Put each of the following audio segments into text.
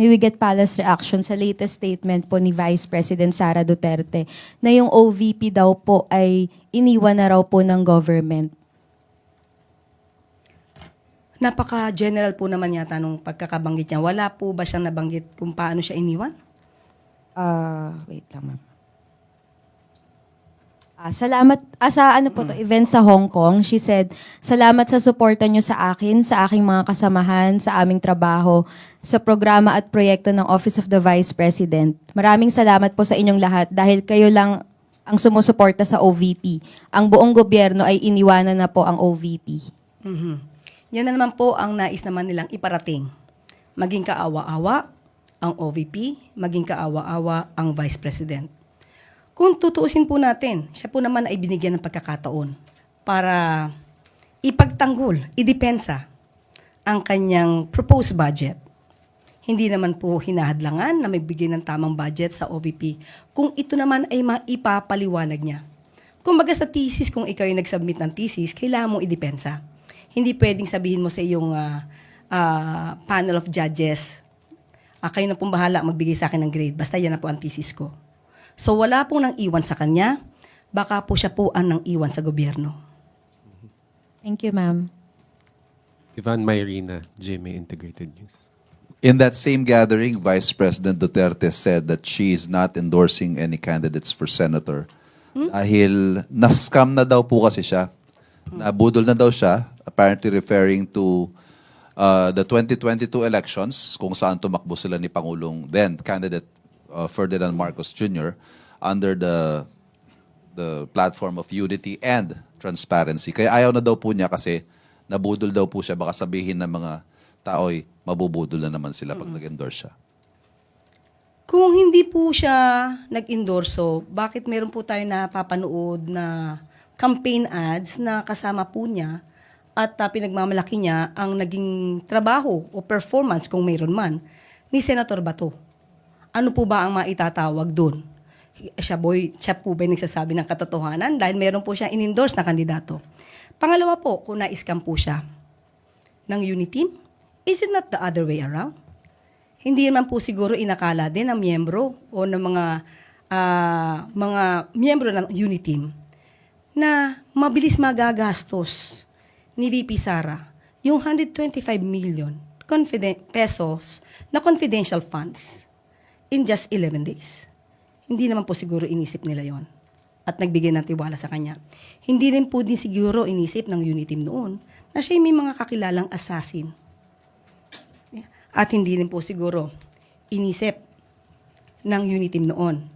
may we get palace reaction sa latest statement po ni Vice President Sara Duterte na yung OVP daw po ay iniwan na raw po ng government. Napaka-general po naman yata nung pagkakabanggit niya. Wala po ba siyang nabanggit kung paano siya iniwan? Ah, wait lang ma'am. Ah, salamat ah, sa ano po to event sa Hong Kong. She said, "Salamat sa suporta niyo sa akin, sa aking mga kasamahan, sa aming trabaho, sa programa at proyekto ng Office of the Vice President. Maraming salamat po sa inyong lahat dahil kayo lang ang sumusuporta sa OVP. Ang buong gobyerno ay iniwanan na po ang OVP." Mhm. Yan na naman po ang nais naman nilang iparating. Maging kaawa-awa ang OVP, maging kaawa-awa ang Vice President. Kung tutuusin po natin, siya po naman ay binigyan ng pagkakataon para ipagtanggol, idepensa ang kanyang proposed budget. Hindi naman po hinahadlangan na magbigay ng tamang budget sa OVP kung ito naman ay maipapaliwanag niya. Kung baga sa thesis, kung ikaw yung nag-submit ng thesis, kailangan mong idepensa. Hindi pwedeng sabihin mo sa iyong ah, ah, panel of judges, ah, kayo na pong bahala magbigay sa akin ng grade, basta yan na po ang thesis ko. So wala pong nang iwan sa kanya, baka po siya po ang nang iwan sa gobyerno. Thank you, ma'am. Ivan Mayrina, GMA Integrated News. In that same gathering, Vice President Duterte said that she is not endorsing any candidates for senator. Dahil na-scam na daw po kasi siya. Nabudol na daw siya, apparently referring to uh, the 2022 elections kung saan tumakbo sila ni Pangulong then candidate uh, Ferdinand Marcos Jr. under the the platform of unity and transparency. Kaya ayaw na daw po niya kasi nabudol daw po siya. Baka sabihin ng mga tao'y mabubudol na naman sila pag nag-endorse siya. Kung hindi po siya nag-endorso, bakit meron po tayo napapanood na campaign ads na kasama po niya at uh, pinagmamalaki niya ang naging trabaho o performance kung mayroon man ni Senator Bato? Ano po ba ang maitatawag doon? Siya, boy, siya po ba nagsasabi ng katotohanan dahil meron po siya in-endorse na kandidato? Pangalawa po, kung na-scam po siya ng Uniteam, is it not the other way around? hindi naman po siguro inakala din ng miyembro o ng mga ah, mga miyembro ng unit team na mabilis magagastos ni VP Sara yung 125 million confiden- pesos na confidential funds in just 11 days. Hindi naman po siguro inisip nila yon at nagbigay ng tiwala sa kanya. Hindi rin po din siguro inisip ng unit team noon na siya may mga kakilalang assassin at hindi rin po siguro inisip ng Uniteam noon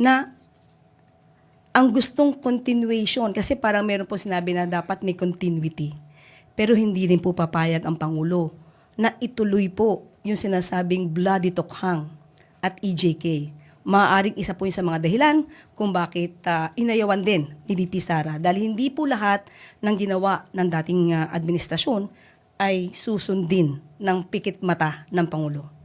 na ang gustong continuation, kasi parang meron po sinabi na dapat may continuity. Pero hindi rin po papayag ang Pangulo na ituloy po yung sinasabing bloody tokhang at EJK. Maaaring isa po yun sa mga dahilan kung bakit ah, inayawan din ni VP Sara. Dahil hindi po lahat ng ginawa ng dating ah, administrasyon ay susundin ng pikit mata ng Pangulo.